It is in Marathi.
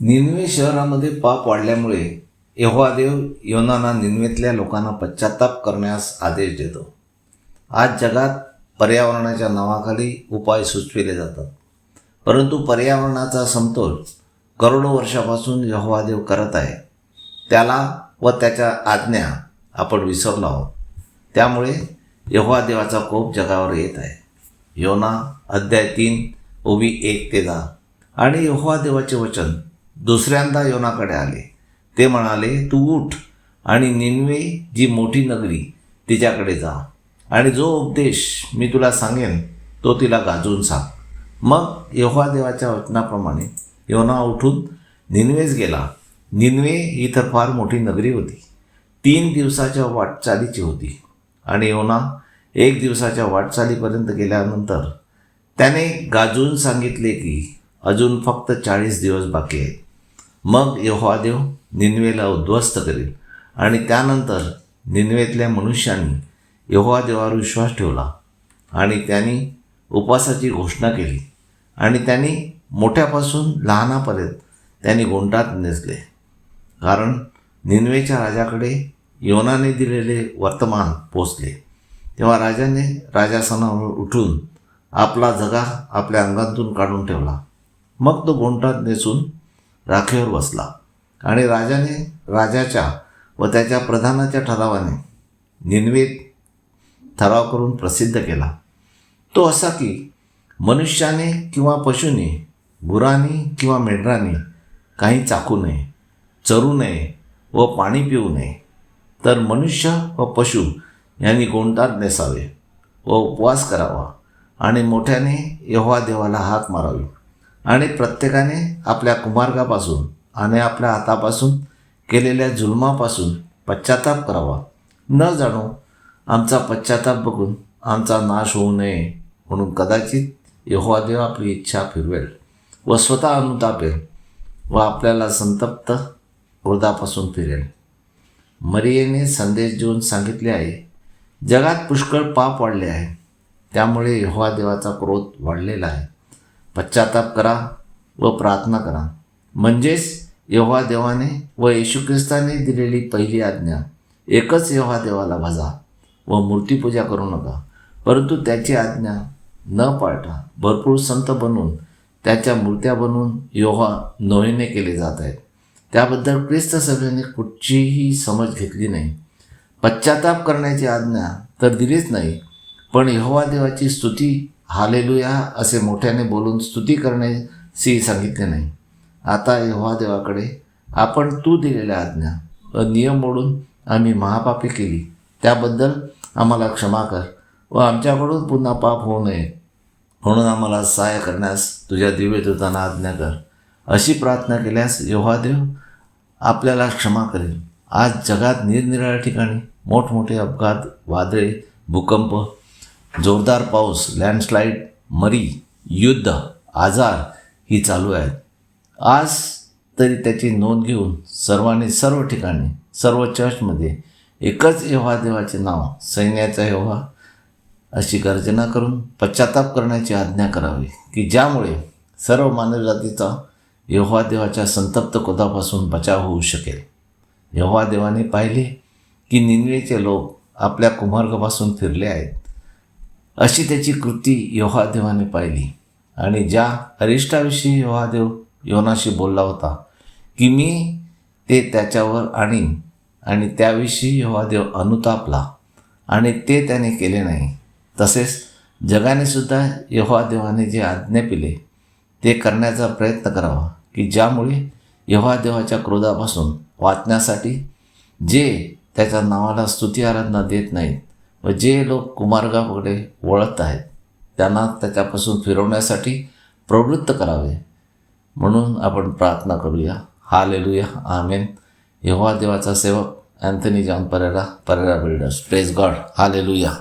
निन्वे शहरामध्ये पाप वाढल्यामुळे यहोवादेव योनाना निन्वेतल्या लोकांना पश्चाताप करण्यास आदेश देतो. आज जगात पर्यावरणाच्या नावाखाली उपाय सुचविले जातात. परंतु पर्यावरणाचा समतोल करोडो वर्षापासून यहोवादेव करत आहे. त्याला व त्याच्या आज्ञा आपण विसरलो आहोत. त्यामुळे यहोवादेवाचा कोप जगावर येत आहे. योना अध्याय तीन उभी एक ते दहा. आणि यहोवादेवाचे वचन दुसऱ्यांदा योनाकडे आले. ते म्हणाले तू उठ आणि निनवे जी मोठी नगरी तिच्याकडे जा आणि जो उपदेश मी तुला सांगेन तो तिला गाजून सांग. मग यहोवा देवाच्या वचनाप्रमाणे योना उठून निनवेस गेला. निनवे ही तर फार मोठी नगरी होती. तीन दिवसाच्या वाटचालीची होती आणि योना एक दिवसाच्या वाटचालीपर्यंत गेल्यानंतर त्याने गाजून सांगितले की अजून फक्त चाळीस दिवस बाकी आहेत. मग यहोवादेव निनवेला उद्ध्वस्त करेल आणि त्यानंतर निनवेतल्या मनुष्यांनी यहोवादेवावर विश्वास ठेवला आणि त्यांनी उपवासाची घोषणा केली आणि त्यांनी मोठ्यापासून लहानापर्यंत त्यांनी गोंडात नेसले. कारण निनवेच्या राजाकडे योनाने दिलेले वर्तमान पोचले. तेव्हा राजाने राजासनावर उठून आपला जगा आपल्या अंगातून काढून ठेवला. मग तो गोंडात नेसून राखेवर बसला. आणि राजाने राजाच्या व त्याच्या प्रधानाच्या ठरावाने निन्वेत ठराव करून प्रसिद्ध केला. तो असा की मनुष्याने किंवा पशुने गुरांनी किंवा मेंढराने काही चाकू नये चरू नये व पाणी पिऊ नये तर मनुष्य व पशु यांनी गोंडात नेसावे व उपवास करावा आणि मोठ्याने यहोवा देवाला हाक मारावी. आणि प्रत्येकाने आपल्या कुमार्गापासून आणि आपल्या हातापासून केलेल्या जुलमापासून पश्चाताप करावा. न जाणो आमचा पश्चाताप बघून आमचा नाश होऊ नये म्हणून कदाचित यहोवादेव आपली इच्छा फिरवेल व स्वतः अनुतापेल व आपल्याला संतप्त क्रोधापासून फिरेल. मरियेने संदेश देऊन सांगितले आहे जगात पुष्कळ पाप वाढले आहे त्यामुळे यहोवा देवाचा क्रोध वाढलेला आहे. पश्चाताप करा व प्रार्थना करा. म्हणजेच यहोवा देवाने व येशू ख्रिस्ताने दिलेली पहिली आज्ञा एकच यहोवा देवाला भजा व मूर्तीपूजा करू नका. परंतु त्याची आज्ञा न पाळता भरपूर संत बनून त्याच्या मूर्त्या बनवून योहा नोहीने केले जात आहेत. त्याबद्दल ख्रिस्त सभेने कुठचीही समज घेतली नाही. पश्चाताप करण्याची आज्ञा तर दिलीच नाही पण यहोवा देवाची स्तुती हालेलुया असे मोठ्याने बोलून स्तुती करण्याची सांगितले नाही. आता यहोवा देवाकडे आपण तू दिलेल्या आज्ञा व नियम मोडून आम्ही महापापी केली. त्याबद्दल आम्हाला क्षमा कर व आमच्याकडून पुन्हा पाप होऊ नये. म्हणून आम्हाला सहाय्य करण्यास तुझ्या दिव्यदूतांना आज्ञा कर. अशी प्रार्थना केल्यास देव आपल्याला क्षमा करेल. आज जगात निरनिराळ्या ठिकाणी मोठमोठे अपघात वादळे भूकंप जोरदार पाऊस लँडस्लाईड मरी युद्ध आजार ही चालू आहेत. आज तरी त्याची नोंद घेऊन सर्वांनी सर्व ठिकाणी सर्व चर्चमध्ये एकच यव्हा देवाचे नाव सैन्याचा यव्हा अशी गर्जना करून पश्चाताप करण्याची आज्ञा करावी की ज्यामुळे सर्व मानवजातीचा यव्हा देवाच्या संतप्त कोदापासून बचाव होऊ शकेल. यव्हा देवाने पाहिले की निनवेचे लोक आपल्या कुमार्गापासून फिरले आहेत. अशी त्याची कृती योहादेवाने पाहिली. आणि ज्या अरिष्टाविषयी योहादेव योनाशी बोलला होता की मी ते त्याच्यावर आणीन आणि त्याविषयी योहादेव अनुतापला आणि ते त्याने केले नाही. तसेच जगाने सुद्धा यहोवादेवाने जे आज्ञा पिले ते करण्याचा प्रयत्न करावा की ज्यामुळे यहोवादेवाच्या क्रोधापासून वाचण्यासाठी जे त्याच्या नावाला स्तुती आराधना देत नाहीत व जे लोक कुमार्गाकडे वळत आहेत त्यांना त्याच्यापासून फिरवण्यासाठी प्रवृत्त करावे. म्हणून आपण प्रार्थना करूया. हा लेलूया आमेन. यहोवा देवाचा सेवक Anthony John Pereira Pereira builders. Praise God hallelujah